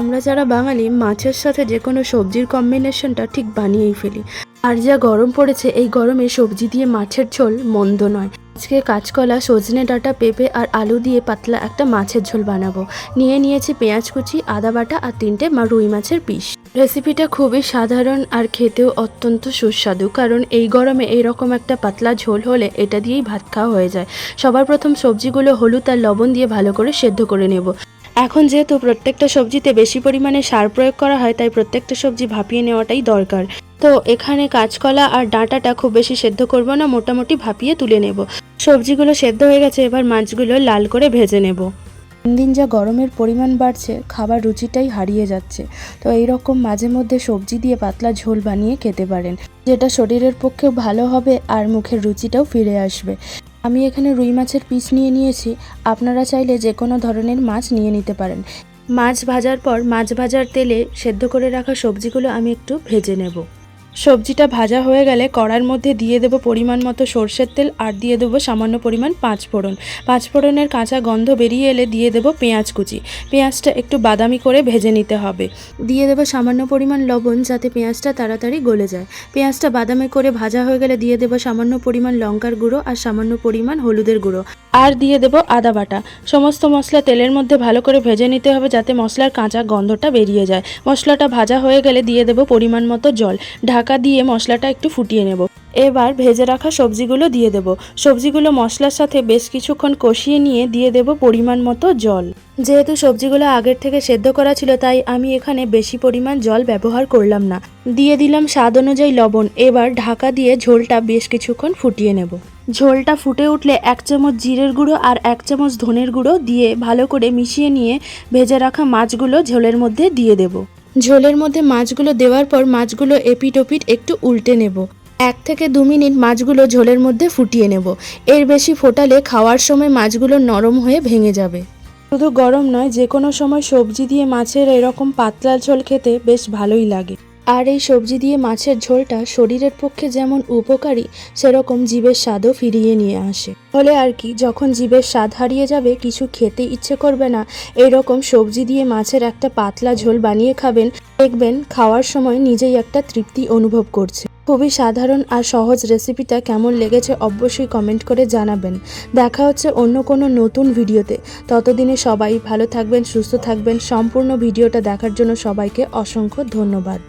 আমরা যারা বাঙালি, মাছের সাথে যে কোনো সবজির কম্বিনেশনটা ঠিক বানিয়েই ফেলি। আর যা গরম পড়েছে, এই গরমে সবজি দিয়ে মাছের ঝোল মন্দ নয়। আজকে কাঁচকলা, সজনে ডাঁটা, পেঁপে আর আলু দিয়ে পাতলা একটা মাছের ঝোল বানাবো। নিয়ে নিয়েছি পেঁয়াজ কুচি, আদা বাটা আর তিনটে মা রুই মাছের পিস। রেসিপিটা খুবই সাধারণ আর খেতেও অত্যন্ত সুস্বাদু, কারণ এই গরমে এইরকম একটা পাতলা ঝোল হলে এটা দিয়েই ভাত খাওয়া হয়ে যায়। সবার প্রথম সবজিগুলো হলুদ আর লবণ দিয়ে ভালো করে সেদ্ধ করে নেব। এখন যেহেতু প্রত্যেকটা সবজিতে বেশি পরিমাণে সার প্রয়োগ করা হয়, তাই প্রত্যেকটা সবজি ভাপিয়ে নেওয়াটাই দরকার। তো এখানে কাঁচকলা আর ডাঁটাটা খুব বেশি সেদ্ধ করব না, মোটামুটি ভাপিয়ে তুলে নেব। সবজিগুলো সেদ্ধ হয়ে গেছে, এবার মাছগুলো লাল করে ভেজে নেব। দিন দিন যা গরমের পরিমাণ বাড়ছে, খাবার রুচিটাই হারিয়ে যাচ্ছে। তো এই রকম মাঝে মধ্যে সবজি দিয়ে পাতলা ঝোল বানিয়ে খেতে পারেন, যেটা শরীরের পক্ষেও ভালো হবে আর মুখের রুচিটাও ফিরে আসবে। আমি এখানে রুই মাছের পিস নিয়ে নিয়েছি। আপনারা চাইলে যে কোনো ধরনের মাছ নিয়ে নিতে পারেন। মাছ ভাজার পর মাছ ভাজার তেলে সেদ্ধ করে রাখা সবজিগুলো আমি একটু ভেজে নেব। সবজিটা ভাজা হয়ে গেলে কড়ার মধ্যে দিয়ে দেবো পরিমাণ মতো সর্ষের তেল আর দিয়ে দেবো সামান্য পরিমাণ পাঁচ ফোড়ন পাঁচ ফোড়নের কাঁচা গন্ধ বেরিয়ে এলে দিয়ে দেবো পেঁয়াজ কুচি। পেঁয়াজটা একটু বাদামি করে ভেজে নিতে হবে। দিয়ে দেবো সামান্য পরিমাণ লবণ যাতে পেঁয়াজটা তাড়াতাড়ি গলে যায়। পেঁয়াজটা বাদামি করে ভাজা হয়ে গেলে দিয়ে দেবো সামান্য পরিমাণ লঙ্কার গুঁড়ো আর সামান্য পরিমাণ হলুদের গুঁড়ো। আর দিয়ে দেবো আদা বাটা। সমস্ত মশলা তেলের মধ্যে ভালো করে ভেজে নিতে হবে যাতে মশলার কাঁচা গন্ধটা বেরিয়ে যায়। মশলাটা ভাজা হয়ে গেলে দিয়ে দেবো পরিমাণ মতো জল। ঢাকা দিয়ে মশলাটা একটু ফুটিয়ে নেব। এবার ভেজে রাখা সবজিগুলো দিয়ে দেব। সবজিগুলো মশলার সাথে বেশ কিছুক্ষণ কষিয়ে নিয়ে দিয়ে দেব পরিমাণ মতো জল। যেহেতু সবজিগুলো আগের থেকে সেদ্ধ করা ছিল, তাই আমি এখানে বেশি পরিমাণ জল ব্যবহার করলাম না। দিয়ে দিলাম স্বাদ অনুযায়ী লবণ। এবার ঢাকা দিয়ে ঝোলটা বেশ কিছুক্ষণ ফুটিয়ে নেব। ঝোলটা ফুটে উঠলে এক চামচ জিরের গুঁড়ো আর এক চামচ ধনের গুঁড়ো দিয়ে ভালো করে মিশিয়ে নিয়ে ভেজে রাখা মাছগুলো ঝোলের মধ্যে দিয়ে দেব। ঝোলের মধ্যে মাছগুলো দেওয়ার পর মাছগুলো এপিট ওপিট একটু উল্টে নেব। এক থেকে দু মিনিট মাছগুলো ঝোলের মধ্যে ফুটিয়ে নেব। এর বেশি ফোটালে খাওয়ার সময় মাছগুলো নরম হয়ে ভেঙে যাবে। শুধু গরম নয় যে কোনো সময় সবজি দিয়ে মাছের এরকম পাতলা ঝোল খেতে বেশ ভালোই লাগে। আর এই সবজি দিয়ে মাছের ঝোলটা শরীরের পক্ষে যেমন উপকারী, সেরকম জীবের স্বাদও ফিরিয়ে নিয়ে আসে। ফলে আর কি, যখন জীবের স্বাদ হারিয়ে যাবে, কিছু খেতে ইচ্ছে করবে না এরকম সবজি দিয়ে মাছের একটা পাতলা ঝোল বানিয়ে খাবেন, দেখবেন খাওয়ার সময় নিজেই একটা তৃপ্তি অনুভব করছে। খুবই সাধারণ আর সহজ রেসিপিটা কেমন লেগেছে অবশ্যই কমেন্ট করে জানাবেন। দেখা হচ্ছে অন্য কোনো নতুন ভিডিওতে। ততদিনে সবাই ভালো থাকবেন, সুস্থ থাকবেন। সম্পূর্ণ ভিডিওটা দেখার জন্য সবাইকে অসংখ্য ধন্যবাদ।